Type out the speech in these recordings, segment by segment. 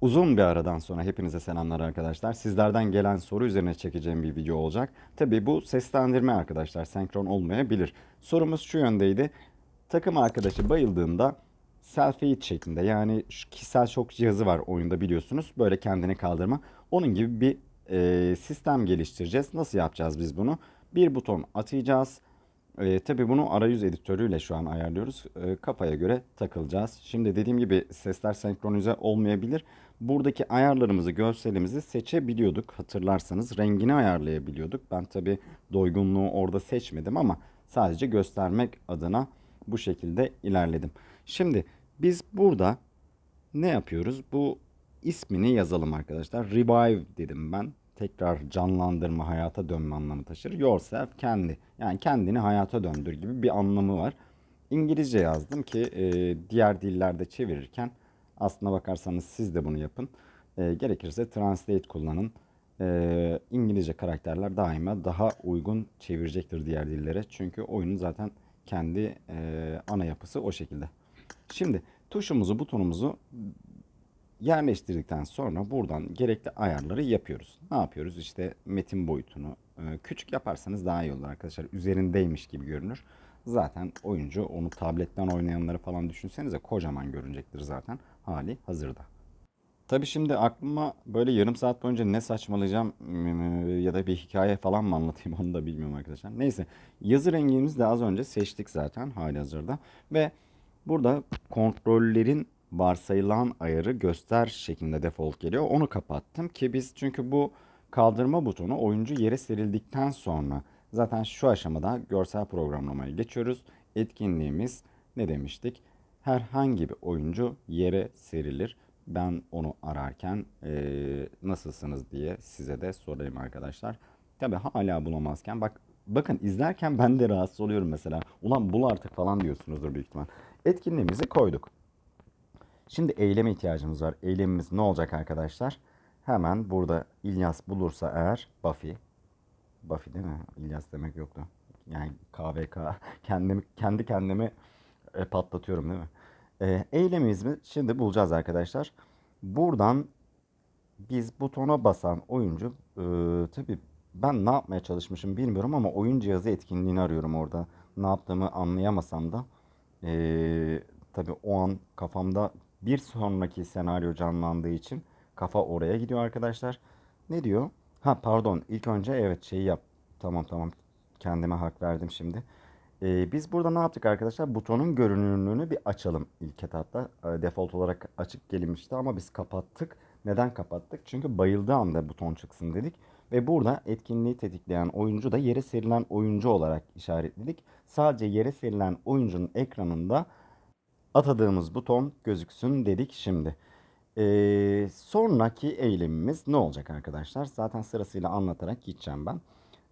Uzun bir aradan sonra hepinize selamlar arkadaşlar. Sizlerden gelen soru üzerine çekeceğim bir video olacak. Tabii bu seslendirme arkadaşlar senkron olmayabilir. Sorumuz şu yöndeydi. Takım arkadaşı bayıldığında selfie şeklinde yani şu kişisel şok cihazı var oyunda biliyorsunuz. Böyle kendini kaldırma. Onun gibi bir e, sistem geliştireceğiz. Nasıl yapacağız biz bunu? Bir buton atayacağız. E, tabii bunu arayüz editörüyle şu an ayarlıyoruz. E, kafaya göre takılacağız. Şimdi dediğim gibi sesler senkronize olmayabilir. Buradaki ayarlarımızı, görselimizi seçebiliyorduk. Hatırlarsanız rengini ayarlayabiliyorduk. Ben tabii doygunluğu orada seçmedim ama sadece göstermek adına bu şekilde ilerledim. Şimdi biz burada ne yapıyoruz? Bu ismini yazalım arkadaşlar. Revive dedim ben. Tekrar canlandırma, hayata dönme anlamı taşır. Yourself kendi. Yani kendini hayata döndür gibi bir anlamı var. İngilizce yazdım ki e, diğer dillerde çevirirken aslına bakarsanız siz de bunu yapın. E, gerekirse translate kullanın. E, İngilizce karakterler daima daha uygun çevirecektir diğer dillere. Çünkü oyunun zaten kendi e, ana yapısı o şekilde. Şimdi tuşumuzu, butonumuzu yerleştirdikten sonra buradan gerekli ayarları yapıyoruz. Ne yapıyoruz? İşte metin boyutunu e, küçük yaparsanız daha iyi olur arkadaşlar. Üzerindeymiş gibi görünür. Zaten oyuncu onu tabletten oynayanları falan düşünsenize kocaman görünecektir zaten hali hazırda. Tabii şimdi aklıma böyle yarım saat boyunca ne saçmalayacağım mm, ya da bir hikaye falan mı anlatayım onu da bilmiyorum arkadaşlar. Neyse yazı rengimizi de az önce seçtik zaten hali hazırda. Ve burada kontrollerin varsayılan ayarı göster şeklinde default geliyor. Onu kapattım ki biz çünkü bu kaldırma butonu oyuncu yere serildikten sonra zaten şu aşamada görsel programlamaya geçiyoruz. Etkinliğimiz ne demiştik? Herhangi bir oyuncu yere serilir. Ben onu ararken eee, nasılsınız diye size de sorayım arkadaşlar. Tabi hala bulamazken bak bakın izlerken ben de rahatsız oluyorum mesela. Ulan bul artık falan diyorsunuzdur büyük ihtimal. Etkinliğimizi koyduk. Şimdi eyleme ihtiyacımız var. Eylemimiz ne olacak arkadaşlar? Hemen burada İlyas bulursa eğer Buffy. Buffy değil mi? İlyas demek yoktu. Yani KVK. Kendimi, kendi kendimi e, patlatıyorum değil mi? E, eylemimizi şimdi bulacağız arkadaşlar. Buradan biz butona basan oyuncu e, tabii ben ne yapmaya çalışmışım bilmiyorum ama oyun cihazı etkinliğini arıyorum orada. Ne yaptığımı anlayamasam da e, tabii o an kafamda bir sonraki senaryo canlandığı için kafa oraya gidiyor arkadaşlar. Ne diyor? Ha pardon ilk önce evet şeyi yap. Tamam tamam kendime hak verdim şimdi. Ee, biz burada ne yaptık arkadaşlar? Butonun görünürlüğünü bir açalım ilk etapta. Ee, default olarak açık gelinmişti ama biz kapattık. Neden kapattık? Çünkü bayıldığı anda buton çıksın dedik. Ve burada etkinliği tetikleyen oyuncu da yere serilen oyuncu olarak işaretledik. Sadece yere serilen oyuncunun ekranında atadığımız buton gözüksün dedik şimdi. Ee, sonraki eylemimiz ne olacak arkadaşlar? Zaten sırasıyla anlatarak gideceğim ben.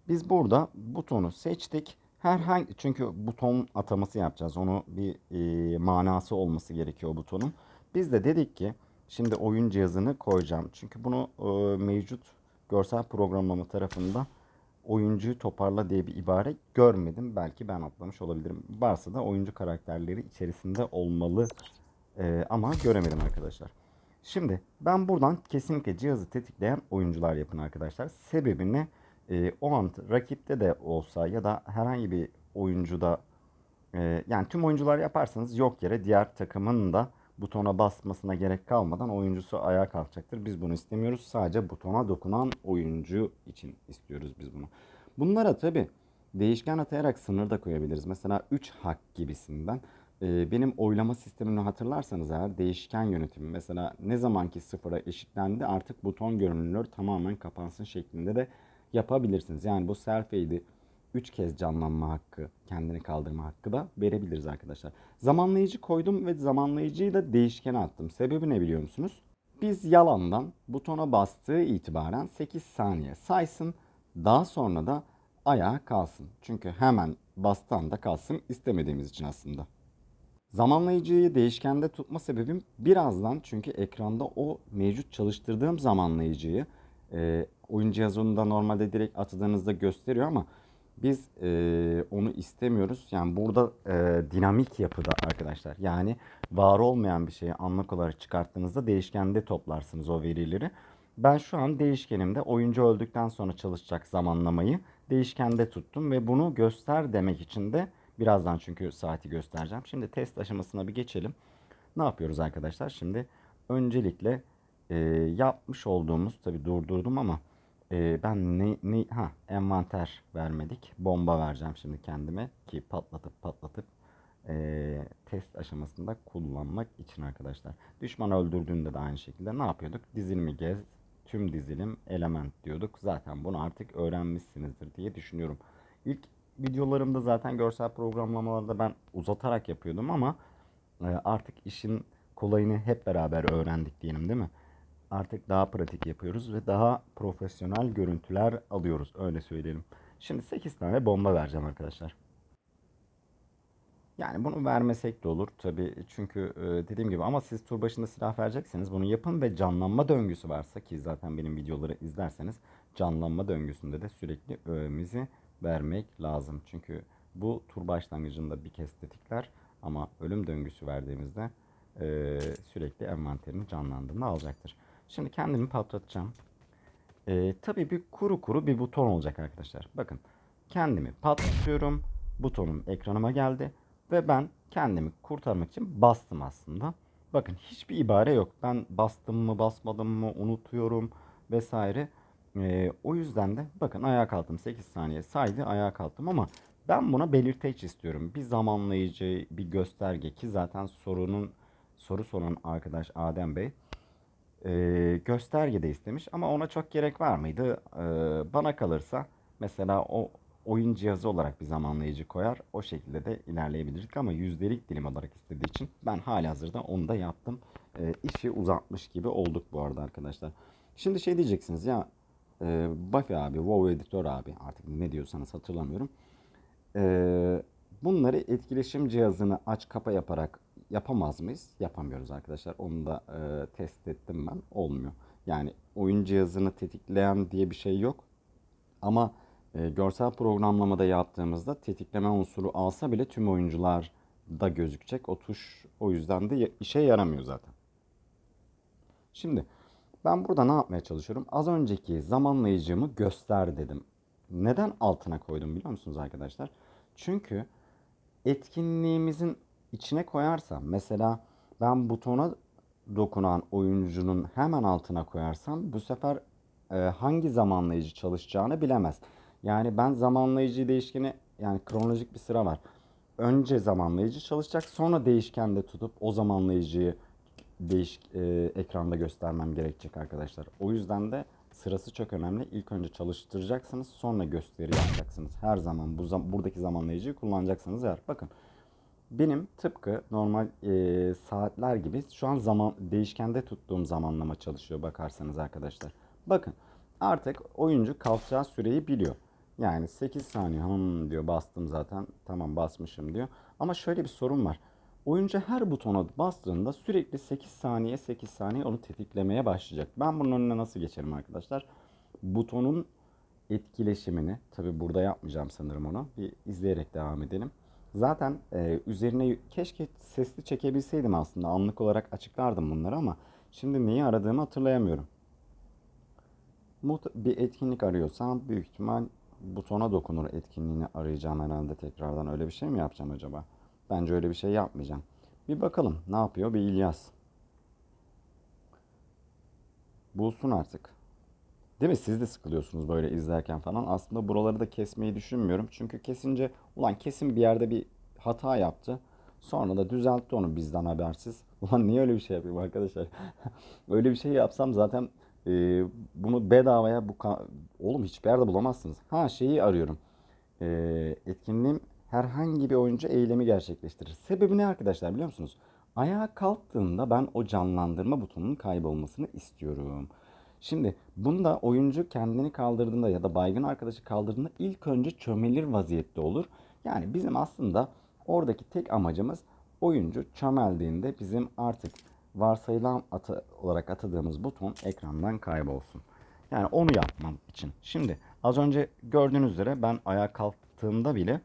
Biz burada butonu seçtik. Herhangi çünkü buton ataması yapacağız. Onu bir e, manası olması gerekiyor butonun. Biz de dedik ki şimdi oyun cihazını koyacağım. Çünkü bunu e, mevcut görsel programlama tarafında oyuncuyu toparla diye bir ibare görmedim. Belki ben atlamış olabilirim. Varsa da oyuncu karakterleri içerisinde olmalı Ee, ama göremedim arkadaşlar. Şimdi ben buradan kesinlikle cihazı tetikleyen oyuncular yapın arkadaşlar. Sebebi ne? Ee, o an rakipte de olsa ya da herhangi bir oyuncuda e, yani tüm oyuncular yaparsanız yok yere diğer takımın da butona basmasına gerek kalmadan oyuncusu ayağa kalkacaktır. Biz bunu istemiyoruz. Sadece butona dokunan oyuncu için istiyoruz biz bunu. Bunlara tabi değişken atayarak sınır da koyabiliriz. Mesela 3 hak gibisinden. Ee, benim oylama sistemini hatırlarsanız eğer değişken yönetimi mesela ne zamanki sıfıra eşitlendi artık buton görünürlüğü tamamen kapansın şeklinde de yapabilirsiniz. Yani bu selfie'di 3 kez canlanma hakkı, kendini kaldırma hakkı da verebiliriz arkadaşlar. Zamanlayıcı koydum ve zamanlayıcıyı da değişkene attım. Sebebi ne biliyor musunuz? Biz yalandan butona bastığı itibaren 8 saniye saysın. Daha sonra da ayağa kalsın. Çünkü hemen bastığı anda kalsın istemediğimiz için aslında. Zamanlayıcıyı değişkende tutma sebebim birazdan çünkü ekranda o mevcut çalıştırdığım zamanlayıcıyı e, oyun cihazında normalde direkt atadığınızda gösteriyor ama Biz e, onu istemiyoruz. Yani burada e, dinamik yapıda arkadaşlar. Yani var olmayan bir şeyi anlık olarak çıkarttığınızda değişkende toplarsınız o verileri. Ben şu an değişkenimde oyuncu öldükten sonra çalışacak zamanlamayı değişkende tuttum ve bunu göster demek için de birazdan çünkü saati göstereceğim. Şimdi test aşamasına bir geçelim. Ne yapıyoruz arkadaşlar? Şimdi öncelikle e, yapmış olduğumuz tabi durdurdum ama e, ben ne, ne ha envanter vermedik. Bomba vereceğim şimdi kendime ki patlatıp patlatıp e, test aşamasında kullanmak için arkadaşlar. Düşman öldürdüğünde de aynı şekilde ne yapıyorduk? Dizilimi gez, tüm dizilim element diyorduk. Zaten bunu artık öğrenmişsinizdir diye düşünüyorum. İlk videolarımda zaten görsel programlamalarda ben uzatarak yapıyordum ama e, artık işin kolayını hep beraber öğrendik diyelim değil mi? Artık daha pratik yapıyoruz ve daha profesyonel görüntüler alıyoruz öyle söyleyelim. Şimdi 8 tane bomba vereceğim arkadaşlar. Yani bunu vermesek de olur tabii çünkü e, dediğim gibi ama siz tur başında silah verecekseniz bunu yapın ve canlanma döngüsü varsa ki zaten benim videoları izlerseniz canlanma döngüsünde de sürekli öğemizi vermek lazım. Çünkü bu tur başlangıcında bir kez tetikler ama ölüm döngüsü verdiğimizde e, sürekli envanterini canlandığında alacaktır. Şimdi kendimi patlatacağım. E, tabii bir kuru kuru bir buton olacak arkadaşlar. Bakın kendimi patlatıyorum. Butonum ekranıma geldi. Ve ben kendimi kurtarmak için bastım aslında. Bakın hiçbir ibare yok. Ben bastım mı basmadım mı unutuyorum vesaire. Ee, o yüzden de bakın ayağa kalktım 8 saniye saydı ayağa kalktım ama ben buna belirteç istiyorum. Bir zamanlayıcı bir gösterge ki zaten sorunun soru soran arkadaş Adem Bey e, gösterge de istemiş ama ona çok gerek var mıydı? E, bana kalırsa mesela o oyun cihazı olarak bir zamanlayıcı koyar. O şekilde de ilerleyebilirdik ama yüzdelik dilim olarak istediği için ben hali hazırda onu da yaptım. E, işi uzatmış gibi olduk bu arada arkadaşlar. Şimdi şey diyeceksiniz ya e, Buffy abi, WoW editör abi artık ne diyorsanız hatırlamıyorum. E, bunları etkileşim cihazını aç kapa yaparak yapamaz mıyız? Yapamıyoruz arkadaşlar. Onu da e, test ettim ben. Olmuyor. Yani oyun cihazını tetikleyen diye bir şey yok. Ama e, görsel programlamada yaptığımızda tetikleme unsuru alsa bile tüm oyuncular da gözükecek. O tuş o yüzden de işe yaramıyor zaten. Şimdi ben burada ne yapmaya çalışıyorum? Az önceki zamanlayıcımı göster dedim. Neden altına koydum biliyor musunuz arkadaşlar? Çünkü etkinliğimizin içine koyarsam mesela ben butona dokunan oyuncunun hemen altına koyarsam bu sefer e, hangi zamanlayıcı çalışacağını bilemez. Yani ben zamanlayıcı değişkeni yani kronolojik bir sıra var. Önce zamanlayıcı çalışacak sonra değişkende tutup o zamanlayıcıyı değiş e, ekranda göstermem gerekecek arkadaşlar. O yüzden de sırası çok önemli. İlk önce çalıştıracaksınız sonra gösteri yapacaksınız. Her zaman bu buradaki zamanlayıcıyı kullanacaksınız eğer. Bakın benim tıpkı normal e, saatler gibi şu an zaman değişkende tuttuğum zamanlama çalışıyor bakarsanız arkadaşlar. Bakın artık oyuncu kalkacağı süreyi biliyor. Yani 8 saniye hmm diyor bastım zaten tamam basmışım diyor. Ama şöyle bir sorun var. Oyuncu her butona bastığında sürekli 8 saniye 8 saniye onu tetiklemeye başlayacak. Ben bunun önüne nasıl geçerim arkadaşlar? Butonun etkileşimini tabi burada yapmayacağım sanırım onu. Bir izleyerek devam edelim. Zaten e, üzerine keşke sesli çekebilseydim aslında. Anlık olarak açıklardım bunları ama şimdi neyi aradığımı hatırlayamıyorum. Bir etkinlik arıyorsam büyük ihtimal butona dokunur etkinliğini arayacağım herhalde tekrardan. Öyle bir şey mi yapacağım acaba? Bence öyle bir şey yapmayacağım. Bir bakalım ne yapıyor bir İlyas. Bulsun artık. Değil mi? Siz de sıkılıyorsunuz böyle izlerken falan. Aslında buraları da kesmeyi düşünmüyorum. Çünkü kesince ulan kesin bir yerde bir hata yaptı. Sonra da düzeltti onu bizden habersiz. Ulan niye öyle bir şey yapayım arkadaşlar? öyle bir şey yapsam zaten e, bunu bedavaya bu oğlum hiçbir yerde bulamazsınız. Ha şeyi arıyorum. E, etkinliğim herhangi bir oyuncu eylemi gerçekleştirir. Sebebi ne arkadaşlar biliyor musunuz? Ayağa kalktığında ben o canlandırma butonunun kaybolmasını istiyorum. Şimdi bunda oyuncu kendini kaldırdığında ya da baygın arkadaşı kaldırdığında ilk önce çömelir vaziyette olur. Yani bizim aslında oradaki tek amacımız oyuncu çömeldiğinde bizim artık varsayılan atı olarak atadığımız buton ekrandan kaybolsun. Yani onu yapmam için. Şimdi az önce gördüğünüz üzere ben ayağa kalk, yaptığımda bile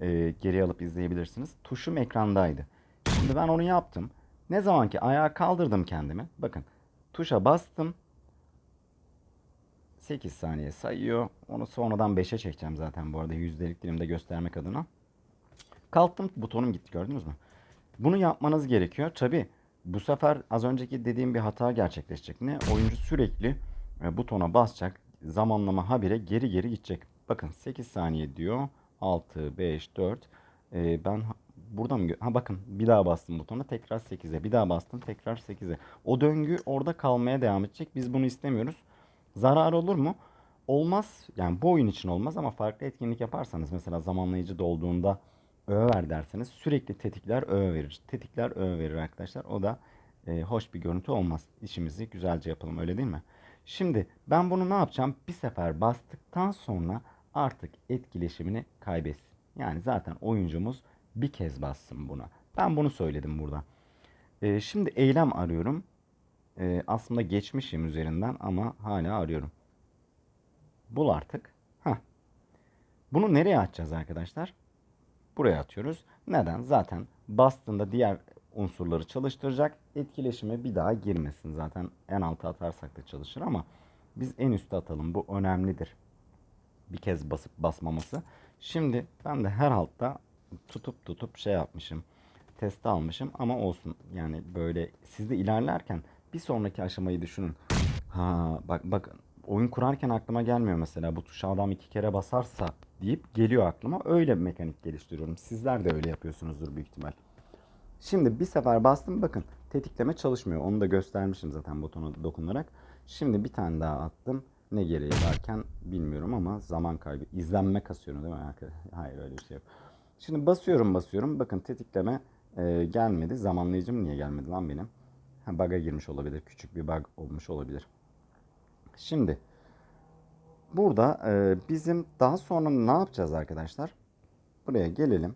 e, geri alıp izleyebilirsiniz. Tuşum ekrandaydı. Şimdi ben onu yaptım. Ne zaman ki ayağa kaldırdım kendimi. Bakın tuşa bastım. 8 saniye sayıyor. Onu sonradan 5'e çekeceğim zaten bu arada yüzdelik dilimde göstermek adına. Kalktım butonum gitti gördünüz mü? Bunu yapmanız gerekiyor. Tabi bu sefer az önceki dediğim bir hata gerçekleşecek. Ne? Oyuncu sürekli e, butona basacak. Zamanlama habire geri geri gidecek. Bakın 8 saniye diyor. 6, 5, 4. E, ben burada mı? Ha bakın bir daha bastım butona tekrar 8'e. Bir daha bastım tekrar 8'e. O döngü orada kalmaya devam edecek. Biz bunu istemiyoruz. Zarar olur mu? Olmaz. Yani bu oyun için olmaz ama farklı etkinlik yaparsanız mesela zamanlayıcı dolduğunda öve ver derseniz sürekli tetikler öve verir. Tetikler öve verir arkadaşlar. O da e, hoş bir görüntü olmaz. İşimizi güzelce yapalım öyle değil mi? Şimdi ben bunu ne yapacağım? Bir sefer bastıktan sonra artık etkileşimini kaybetsin. Yani zaten oyuncumuz bir kez bassın buna. Ben bunu söyledim burada. E, şimdi eylem arıyorum. E, aslında geçmişim üzerinden ama hala arıyorum. Bul artık. Heh. Bunu nereye atacağız arkadaşlar? Buraya atıyoruz. Neden? Zaten bastığında diğer unsurları çalıştıracak. Etkileşime bir daha girmesin. Zaten en alta atarsak da çalışır ama biz en üste atalım. Bu önemlidir. Bir kez basıp basmaması. Şimdi ben de her altta tutup tutup şey yapmışım. Test almışım ama olsun. Yani böyle siz de ilerlerken bir sonraki aşamayı düşünün. Ha bak bak oyun kurarken aklıma gelmiyor mesela bu tuşa adam iki kere basarsa deyip geliyor aklıma. Öyle bir mekanik geliştiriyorum. Sizler de öyle yapıyorsunuzdur büyük ihtimal. Şimdi bir sefer bastım bakın tetikleme çalışmıyor. Onu da göstermişim zaten butona dokunarak. Şimdi bir tane daha attım. Ne gereği varken bilmiyorum ama zaman kaybı. İzlenme kasıyorum değil mi? Hayır öyle bir şey yok. Şimdi basıyorum basıyorum. Bakın tetikleme e, gelmedi. Zamanlayıcım niye gelmedi lan benim? Bug'a girmiş olabilir. Küçük bir bug olmuş olabilir. Şimdi burada e, bizim daha sonra ne yapacağız arkadaşlar? Buraya gelelim.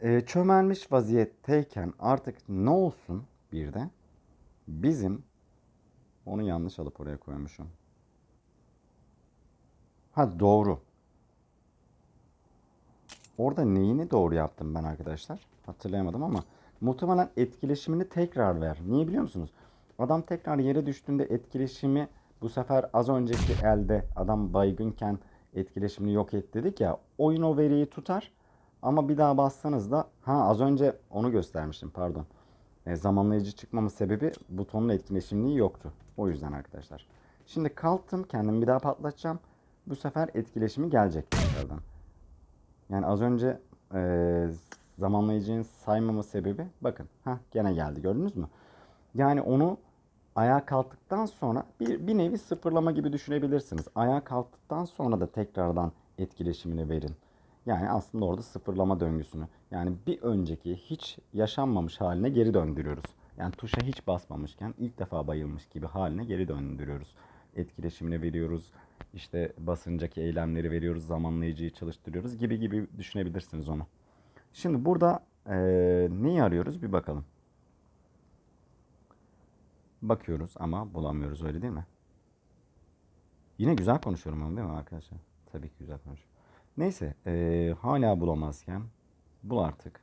E, çömelmiş vaziyetteyken artık ne olsun bir de bizim onu yanlış alıp oraya koymuşum. Ha doğru. Orada neyini doğru yaptım ben arkadaşlar? Hatırlayamadım ama muhtemelen etkileşimini tekrar ver. Niye biliyor musunuz? Adam tekrar yere düştüğünde etkileşimi bu sefer az önceki elde adam baygınken etkileşimini yok et dedik ya. Oyun o veriyi tutar ama bir daha bassanız da ha az önce onu göstermiştim pardon. E, zamanlayıcı çıkmamın sebebi butonun etkileşimliği yoktu. O yüzden arkadaşlar. Şimdi kalktım kendimi bir daha patlatacağım. Bu sefer etkileşimi gelecek tekrardan. Yani az önce e, zamanlayıcının saymama sebebi bakın ha gene geldi gördünüz mü? Yani onu ayağa kalktıktan sonra bir, bir nevi sıfırlama gibi düşünebilirsiniz. Ayağa kalktıktan sonra da tekrardan etkileşimini verin. Yani aslında orada sıfırlama döngüsünü. Yani bir önceki hiç yaşanmamış haline geri döndürüyoruz. Yani tuşa hiç basmamışken ilk defa bayılmış gibi haline geri döndürüyoruz. Etkileşimini veriyoruz. İşte basıncaki eylemleri veriyoruz. Zamanlayıcıyı çalıştırıyoruz gibi gibi düşünebilirsiniz onu. Şimdi burada eee neyi arıyoruz bir bakalım. Bakıyoruz ama bulamıyoruz öyle değil mi? Yine güzel konuşuyorum ama değil mi arkadaşlar? Tabii ki güzel konuşuyorum. Neyse eee, hala bulamazken bul artık.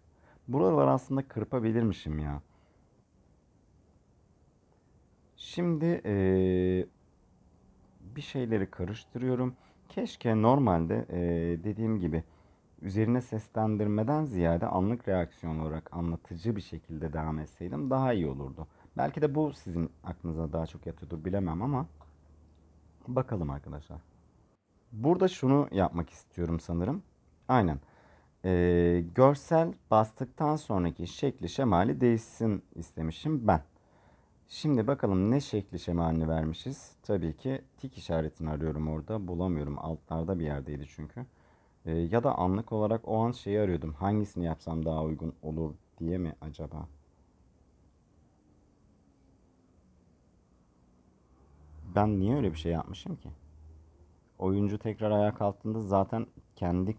Buralar aslında kırpabilirmişim ya. Şimdi eee, bir şeyleri karıştırıyorum. Keşke normalde eee, dediğim gibi üzerine seslendirmeden ziyade anlık reaksiyon olarak anlatıcı bir şekilde devam etseydim daha iyi olurdu. Belki de bu sizin aklınıza daha çok yatıyordur bilemem ama bakalım arkadaşlar. Burada şunu yapmak istiyorum sanırım. Aynen. Ee, görsel bastıktan sonraki şekli şemali değişsin istemişim ben. Şimdi bakalım ne şekli şemalini vermişiz. Tabii ki tik işaretini arıyorum orada. Bulamıyorum. Altlarda bir yerdeydi çünkü. Ee, ya da anlık olarak o an şeyi arıyordum. Hangisini yapsam daha uygun olur diye mi acaba? Ben niye öyle bir şey yapmışım ki? Oyuncu tekrar ayağa kalktığında zaten kendi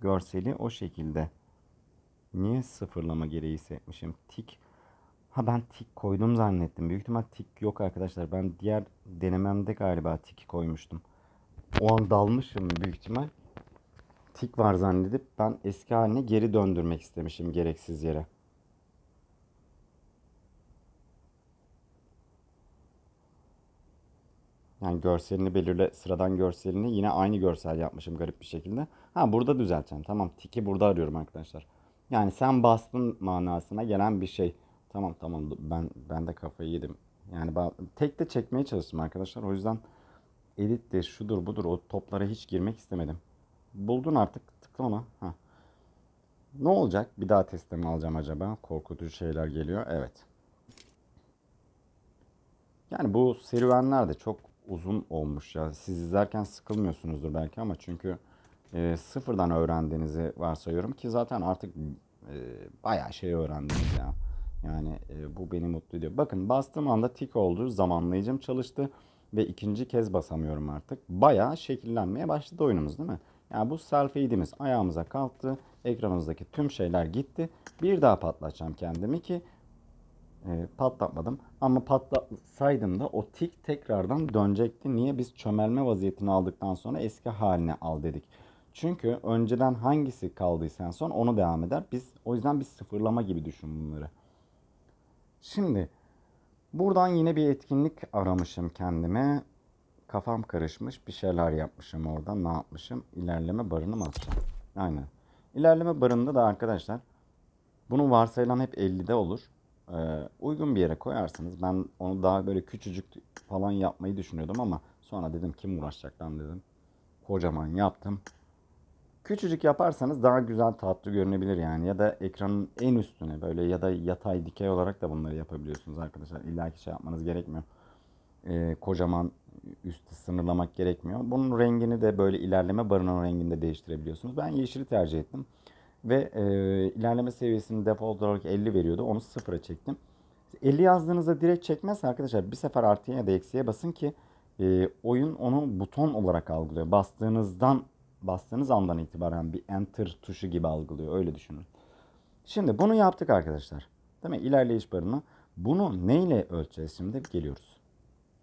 görseli o şekilde. Niye sıfırlama gereği hissetmişim? Tik. Ha ben tik koydum zannettim. Büyük ihtimal tik yok arkadaşlar. Ben diğer denememde galiba tik koymuştum. O an dalmışım büyük ihtimal. Tik var zannedip ben eski haline geri döndürmek istemişim gereksiz yere. Yani görselini belirle, sıradan görselini yine aynı görsel yapmışım garip bir şekilde. Ha burada düzelteceğim. Tamam tiki burada arıyorum arkadaşlar. Yani sen bastın manasına gelen bir şey. Tamam tamam ben ben de kafayı yedim. Yani tek de çekmeye çalıştım arkadaşlar. O yüzden edittir, şudur budur o toplara hiç girmek istemedim. Buldun artık tıkla ona. Ha. Ne olacak? Bir daha testimi alacağım acaba? Korkutucu şeyler geliyor. Evet. Yani bu serüvenler de çok uzun olmuş ya. Siz izlerken sıkılmıyorsunuzdur belki ama çünkü e, sıfırdan öğrendiğinizi varsayıyorum ki zaten artık e, bayağı şey öğrendiniz ya. Yani e, bu beni mutlu ediyor. Bakın bastığım anda tik oldu. Zamanlayıcım çalıştı ve ikinci kez basamıyorum artık. Bayağı şekillenmeye başladı oyunumuz değil mi? Yani bu self aid'imiz ayağımıza kalktı. Ekranımızdaki tüm şeyler gitti. Bir daha patlatacağım kendimi ki e, patlatmadım. Ama patlatsaydım da o tik tekrardan dönecekti. Niye? Biz çömelme vaziyetini aldıktan sonra eski haline al dedik. Çünkü önceden hangisi kaldıysa en son onu devam eder. Biz o yüzden bir sıfırlama gibi düşün bunları. Şimdi buradan yine bir etkinlik aramışım kendime. Kafam karışmış bir şeyler yapmışım orada. Ne yapmışım? İlerleme barını mı atacağım? Aynen. İlerleme barında da arkadaşlar bunun varsayılan hep 50'de olur. Ee, uygun bir yere koyarsınız. Ben onu daha böyle küçücük falan yapmayı düşünüyordum ama sonra dedim kim uğraşacak lan dedim. Kocaman yaptım. Küçücük yaparsanız daha güzel tatlı görünebilir yani. Ya da ekranın en üstüne böyle ya da yatay dikey olarak da bunları yapabiliyorsunuz arkadaşlar. İlla ki şey yapmanız gerekmiyor. Ee, kocaman üstü sınırlamak gerekmiyor. Bunun rengini de böyle ilerleme barının renginde değiştirebiliyorsunuz. Ben yeşili tercih ettim. Ve e, ilerleme seviyesini default olarak 50 veriyordu. Onu sıfıra çektim. 50 yazdığınızda direkt çekmez arkadaşlar. Bir sefer artıya ya da eksiye basın ki e, oyun onu buton olarak algılıyor. Bastığınızdan bastığınız andan itibaren bir enter tuşu gibi algılıyor. Öyle düşünün. Şimdi bunu yaptık arkadaşlar. Değil mi? İlerleyiş barını. Bunu neyle ölçeceğiz şimdi? Geliyoruz.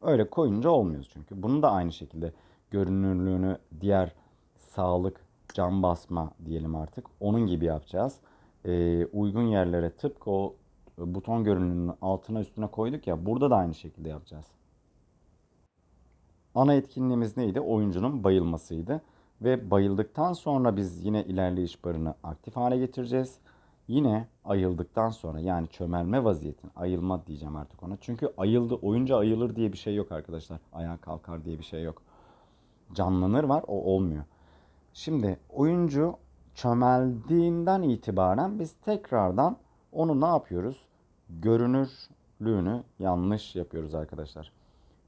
Öyle koyunca olmuyor çünkü. Bunu da aynı şekilde görünürlüğünü diğer sağlık, cam basma diyelim artık. Onun gibi yapacağız. Ee, uygun yerlere tıpkı o buton görünümünün altına üstüne koyduk ya. Burada da aynı şekilde yapacağız. Ana etkinliğimiz neydi? Oyuncunun bayılmasıydı. Ve bayıldıktan sonra biz yine ilerleyiş barını aktif hale getireceğiz. Yine ayıldıktan sonra yani çömelme vaziyetin ayılma diyeceğim artık ona. Çünkü ayıldı oyunca ayılır diye bir şey yok arkadaşlar. Ayağa kalkar diye bir şey yok. Canlanır var o olmuyor. Şimdi oyuncu çömeldiğinden itibaren biz tekrardan onu ne yapıyoruz? Görünürlüğünü yanlış yapıyoruz arkadaşlar.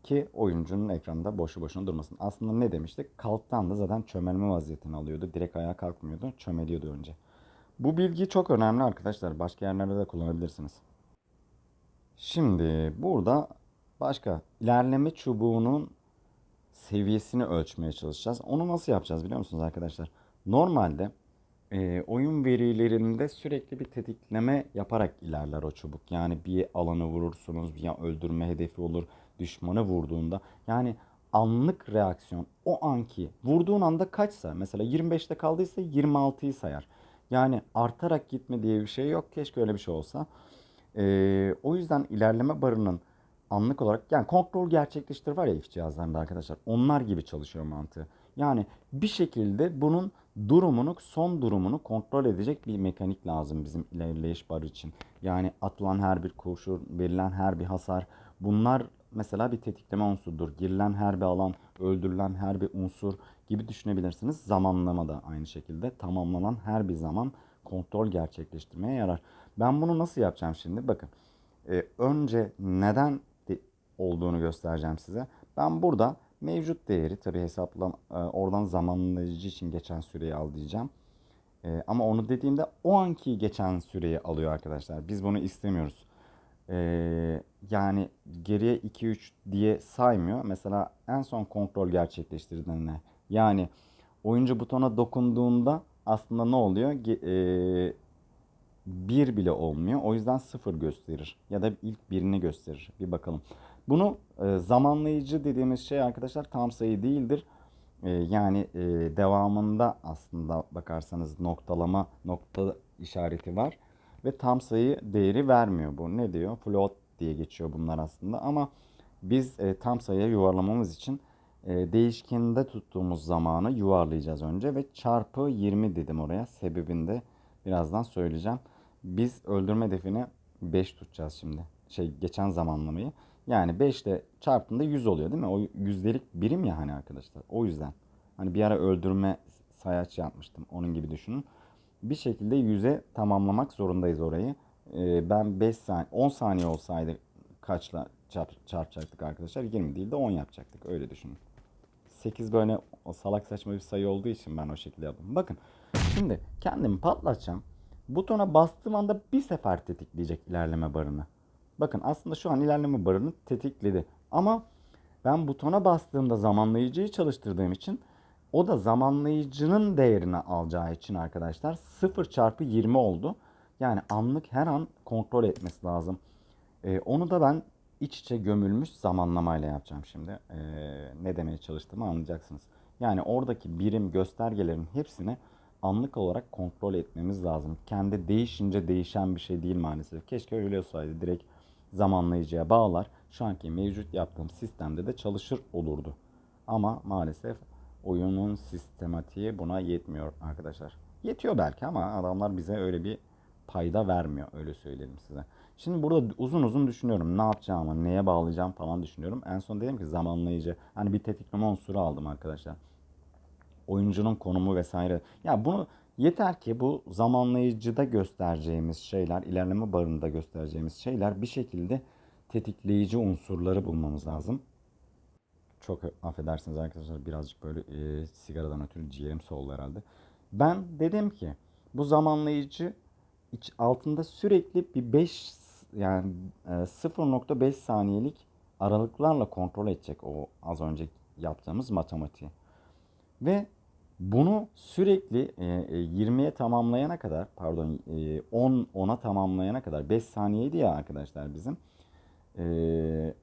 Ki oyuncunun ekranda boşu boşuna durmasın. Aslında ne demiştik? Kalktan da zaten çömelme vaziyetini alıyordu. Direkt ayağa kalkmıyordu. Çömeliyordu önce. Bu bilgi çok önemli arkadaşlar. Başka yerlerde de kullanabilirsiniz. Şimdi burada başka ilerleme çubuğunun seviyesini ölçmeye çalışacağız. Onu nasıl yapacağız biliyor musunuz arkadaşlar? Normalde e, oyun verilerinde sürekli bir tetikleme yaparak ilerler o çubuk. Yani bir alanı vurursunuz, bir öldürme hedefi olur, düşmanı vurduğunda. Yani anlık reaksiyon o anki vurduğun anda kaçsa mesela 25'te kaldıysa 26'yı sayar. Yani artarak gitme diye bir şey yok. Keşke öyle bir şey olsa. Ee, o yüzden ilerleme barının anlık olarak yani kontrol gerçekleştir var ya if cihazlarında arkadaşlar. Onlar gibi çalışıyor mantığı. Yani bir şekilde bunun durumunu, son durumunu kontrol edecek bir mekanik lazım bizim ilerleyiş barı için. Yani atılan her bir kurşun, verilen her bir hasar bunlar mesela bir tetikleme unsurudur. Girilen her bir alan, öldürülen her bir unsur gibi düşünebilirsiniz. Zamanlama da aynı şekilde tamamlanan her bir zaman kontrol gerçekleştirmeye yarar. Ben bunu nasıl yapacağım şimdi? Bakın. E, önce neden de olduğunu göstereceğim size. Ben burada mevcut değeri tabi hesaplam e, oradan zamanlayıcı için geçen süreyi al diyeceğim. E, ama onu dediğimde o anki geçen süreyi alıyor arkadaşlar. Biz bunu istemiyoruz. E, yani geriye 2-3 diye saymıyor. Mesela en son kontrol gerçekleştirdiğinde yani oyuncu butona dokunduğunda aslında ne oluyor? Ge- e, bir bile olmuyor. O yüzden sıfır gösterir. Ya da ilk birini gösterir. Bir bakalım. Bunu e, zamanlayıcı dediğimiz şey arkadaşlar tam sayı değildir. Ee, yani e, devamında aslında bakarsanız noktalama nokta işareti var ve tam sayı değeri vermiyor bu. Ne diyor? Float diye geçiyor bunlar aslında ama biz e, tam sayıya yuvarlamamız için e, değişkende tuttuğumuz zamanı yuvarlayacağız önce ve çarpı 20 dedim oraya. Sebebini de birazdan söyleyeceğim. Biz öldürme hedefini 5 tutacağız şimdi. Şey geçen zamanlamayı. Yani 5 ile çarptığında 100 oluyor değil mi? O yüzdelik birim ya hani arkadaşlar. O yüzden. Hani bir ara öldürme sayaç yapmıştım. Onun gibi düşünün. Bir şekilde 100'e tamamlamak zorundayız orayı. Ee, ben 5 saniye 10 saniye olsaydı kaçla çarp, çarpacaktık arkadaşlar? 20 değil de 10 yapacaktık. Öyle düşünün. 8 böyle o salak saçma bir sayı olduğu için ben o şekilde yaptım. Bakın şimdi kendimi patlatacağım. Butona bastığım anda bir sefer tetikleyecek ilerleme barını. Bakın aslında şu an ilerleme barını tetikledi. Ama ben butona bastığımda zamanlayıcıyı çalıştırdığım için o da zamanlayıcının değerini alacağı için arkadaşlar 0 çarpı 20 oldu. Yani anlık her an kontrol etmesi lazım. Ee, onu da ben iç içe gömülmüş zamanlamayla yapacağım şimdi. Ee, ne demeye çalıştığımı anlayacaksınız. Yani oradaki birim göstergelerin hepsini anlık olarak kontrol etmemiz lazım. Kendi değişince değişen bir şey değil maalesef. Keşke öyle olsaydı. Direkt zamanlayıcıya bağlar. Şu anki mevcut yaptığım sistemde de çalışır olurdu. Ama maalesef oyunun sistematiği buna yetmiyor arkadaşlar. Yetiyor belki ama adamlar bize öyle bir payda vermiyor. Öyle söyleyelim size. Şimdi burada uzun uzun düşünüyorum. Ne yapacağımı, neye bağlayacağım falan düşünüyorum. En son dedim ki zamanlayıcı. Hani bir tetikleme unsuru aldım arkadaşlar. Oyuncunun konumu vesaire. Ya bunu yeter ki bu zamanlayıcıda göstereceğimiz şeyler, ilerleme barında göstereceğimiz şeyler bir şekilde tetikleyici unsurları bulmamız lazım. Çok affedersiniz arkadaşlar birazcık böyle e, sigaradan ötürü ciğerim soğudu herhalde. Ben dedim ki bu zamanlayıcı iç, altında sürekli bir 5 yani e, 0.5 saniyelik aralıklarla kontrol edecek o az önce yaptığımız matematiği. Ve bunu sürekli e, e, 20'ye tamamlayana kadar pardon e, 10 10'a tamamlayana kadar 5 saniyeydi ya arkadaşlar bizim. E,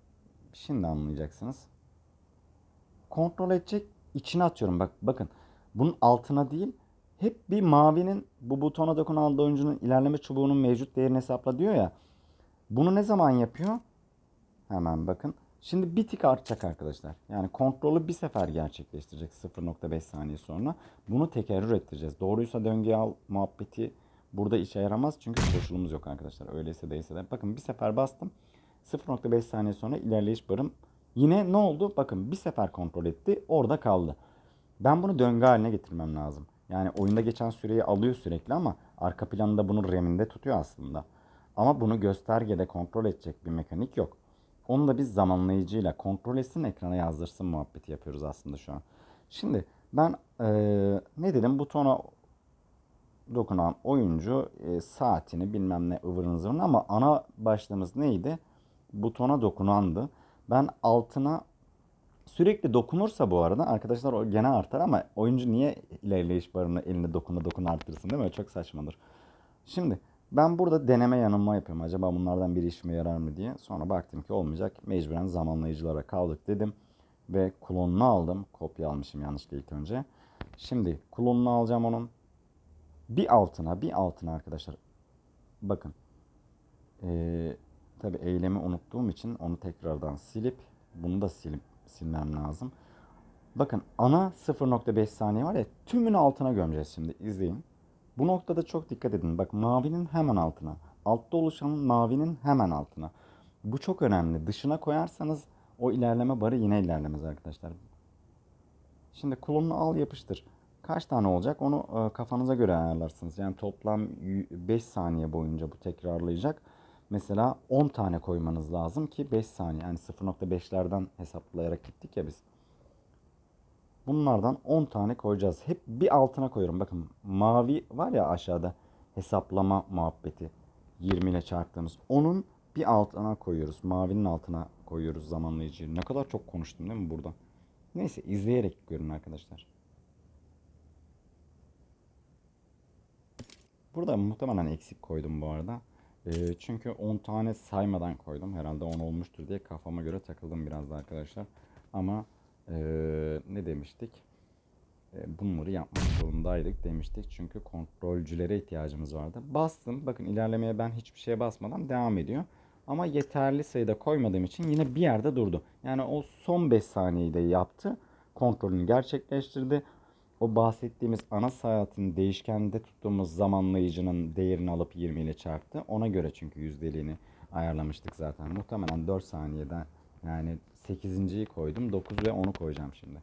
şimdi anlayacaksınız. Kontrol edecek içine atıyorum. Bak bakın. Bunun altına değil hep bir mavinin bu butona dokunan oyuncunun ilerleme çubuğunun mevcut değerini hesapla diyor ya. Bunu ne zaman yapıyor? Hemen bakın. Şimdi bir tık artacak arkadaşlar. Yani kontrolü bir sefer gerçekleştirecek 0.5 saniye sonra. Bunu tekerrür ettireceğiz. Doğruysa döngüye al muhabbeti burada işe yaramaz. Çünkü koşulumuz yok arkadaşlar. Öyleyse değilse de. Bakın bir sefer bastım. 0.5 saniye sonra ilerleyiş barım. Yine ne oldu? Bakın bir sefer kontrol etti. Orada kaldı. Ben bunu döngü haline getirmem lazım. Yani oyunda geçen süreyi alıyor sürekli ama arka planda bunu RAM'inde tutuyor aslında. Ama bunu göstergede kontrol edecek bir mekanik yok. Onu da biz zamanlayıcıyla kontrol etsin ekrana yazdırsın muhabbeti yapıyoruz aslında şu an. Şimdi ben ee, ne dedim butona dokunan oyuncu e, saatini bilmem ne ıvırın zıvırın ama ana başlığımız neydi? Butona dokunandı. Ben altına sürekli dokunursa bu arada arkadaşlar o gene artar ama oyuncu niye ilerleyiş barını eline dokuna dokuna arttırsın değil mi? Çok saçmadır. Şimdi ben burada deneme yanılma yapıyorum. Acaba bunlardan biri işime yarar mı diye. Sonra baktım ki olmayacak. Mecburen zamanlayıcılara kaldık dedim. Ve klonunu aldım. Kopya almışım yanlışlıkla ilk önce. Şimdi klonunu alacağım onun. Bir altına bir altına arkadaşlar. Bakın. Ee, Tabi eylemi unuttuğum için onu tekrardan silip bunu da silip silmem lazım. Bakın ana 0.5 saniye var ya tümünü altına gömeceğiz şimdi izleyin. Bu noktada çok dikkat edin. Bak mavinin hemen altına. Altta oluşan mavinin hemen altına. Bu çok önemli. Dışına koyarsanız o ilerleme barı yine ilerlemez arkadaşlar. Şimdi klonunu al yapıştır. Kaç tane olacak onu e, kafanıza göre ayarlarsınız. Yani toplam 5 saniye boyunca bu tekrarlayacak. Mesela 10 tane koymanız lazım ki 5 saniye. Yani 0.5'lerden hesaplayarak gittik ya biz. Bunlardan 10 tane koyacağız. Hep bir altına koyuyorum. Bakın mavi var ya aşağıda hesaplama muhabbeti. 20 ile çarptığımız. Onun bir altına koyuyoruz. Mavinin altına koyuyoruz zamanlayıcıyı. Ne kadar çok konuştum değil mi burada? Neyse izleyerek görün arkadaşlar. Burada muhtemelen eksik koydum bu arada. E, çünkü 10 tane saymadan koydum. Herhalde 10 olmuştur diye kafama göre takıldım biraz da arkadaşlar. Ama e, ne demiştik? e, bunları yapmak zorundaydık demiştik. Çünkü kontrolcülere ihtiyacımız vardı. Bastım. Bakın ilerlemeye ben hiçbir şeye basmadan devam ediyor. Ama yeterli sayıda koymadığım için yine bir yerde durdu. Yani o son 5 saniyeyi de yaptı. Kontrolünü gerçekleştirdi. O bahsettiğimiz ana saatin değişkende tuttuğumuz zamanlayıcının değerini alıp 20 ile çarptı. Ona göre çünkü yüzdeliğini ayarlamıştık zaten. Muhtemelen 4 saniyeden yani 8.yi koydum. 9 ve 10'u koyacağım şimdi.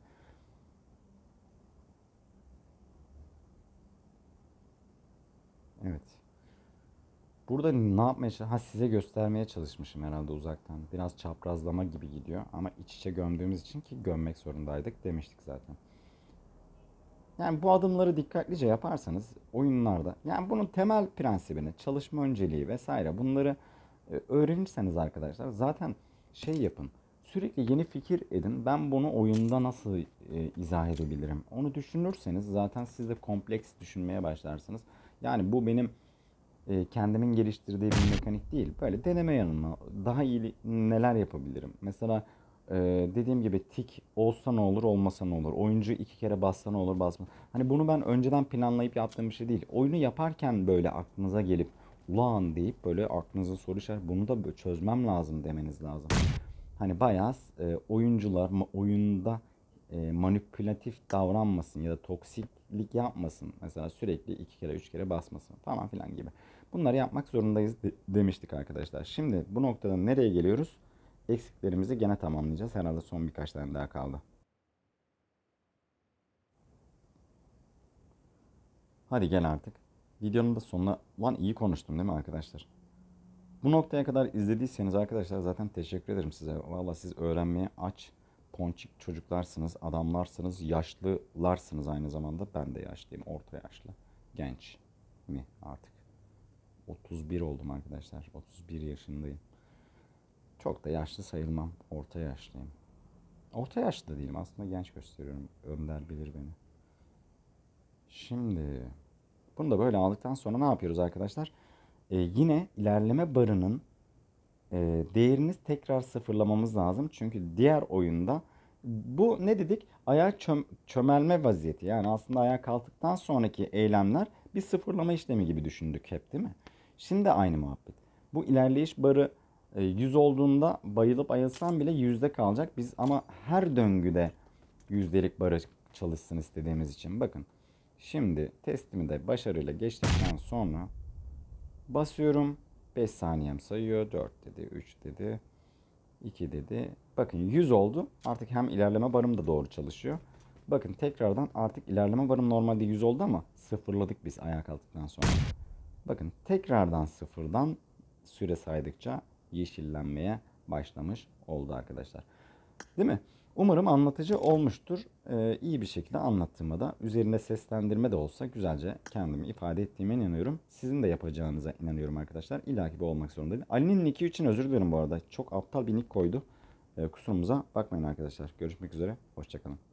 Evet. Burada ne yapmaya Ha size göstermeye çalışmışım herhalde uzaktan. Biraz çaprazlama gibi gidiyor ama iç içe gömdüğümüz için ki gömmek zorundaydık demiştik zaten. Yani bu adımları dikkatlice yaparsanız oyunlarda yani bunun temel prensibini, çalışma önceliği vesaire bunları e, öğrenirseniz arkadaşlar zaten şey yapın. Sürekli yeni fikir edin. Ben bunu oyunda nasıl e, izah edebilirim? Onu düşünürseniz zaten siz de kompleks düşünmeye başlarsınız. Yani bu benim e, kendimin geliştirdiği bir mekanik değil. Böyle deneme yanılma. Daha iyi neler yapabilirim? Mesela e, dediğim gibi tik olsa ne olur, olmasa ne olur? Oyuncu iki kere bassa ne olur, basma. Hani bunu ben önceden planlayıp yaptığım bir şey değil. Oyunu yaparken böyle aklınıza gelip ulan deyip böyle aklınıza soru işareti bunu da çözmem lazım demeniz lazım. Hani bayağı e, oyuncular oyunda e, manipülatif davranmasın ya da toksiklik yapmasın. Mesela sürekli iki kere üç kere basmasın falan filan gibi. Bunları yapmak zorundayız de- demiştik arkadaşlar. Şimdi bu noktada nereye geliyoruz? Eksiklerimizi gene tamamlayacağız. Herhalde son birkaç tane daha kaldı. Hadi gel artık. Videonun da sonuna... Lan iyi konuştum değil mi arkadaşlar? Bu noktaya kadar izlediyseniz arkadaşlar zaten teşekkür ederim size. Valla siz öğrenmeye aç, ponçik çocuklarsınız, adamlarsınız, yaşlılarsınız aynı zamanda. Ben de yaşlıyım, orta yaşlı, genç mi artık? 31 oldum arkadaşlar, 31 yaşındayım. Çok da yaşlı sayılmam, orta yaşlıyım. Orta yaşlı da değilim aslında genç gösteriyorum. Önder bilir beni. Şimdi bunu da böyle aldıktan sonra ne yapıyoruz arkadaşlar? Ee, yine ilerleme barının e, değerini tekrar sıfırlamamız lazım. Çünkü diğer oyunda bu ne dedik? Ayağa çöm- çömelme vaziyeti. Yani aslında ayağa kalktıktan sonraki eylemler bir sıfırlama işlemi gibi düşündük hep değil mi? Şimdi aynı muhabbet. Bu ilerleyiş barı 100 olduğunda bayılıp ayılsam bile yüzde kalacak. Biz ama her döngüde yüzdelik barı çalışsın istediğimiz için. Bakın şimdi testimi de başarıyla geçtikten sonra Basıyorum. 5 saniyem sayıyor. 4 dedi, 3 dedi, 2 dedi. Bakın 100 oldu. Artık hem ilerleme barım da doğru çalışıyor. Bakın tekrardan artık ilerleme barım normalde 100 oldu ama sıfırladık biz ayağa kalktıktan sonra. Bakın tekrardan sıfırdan süre saydıkça yeşillenmeye başlamış oldu arkadaşlar. Değil mi? Umarım anlatıcı olmuştur. Ee, iyi bir şekilde anlattığıma da üzerinde seslendirme de olsa güzelce kendimi ifade ettiğime inanıyorum. Sizin de yapacağınıza inanıyorum arkadaşlar. İlla ki bu olmak zorunda değil. Ali'nin nicki için özür dilerim bu arada. Çok aptal bir nick koydu. Ee, kusurumuza bakmayın arkadaşlar. Görüşmek üzere. Hoşçakalın.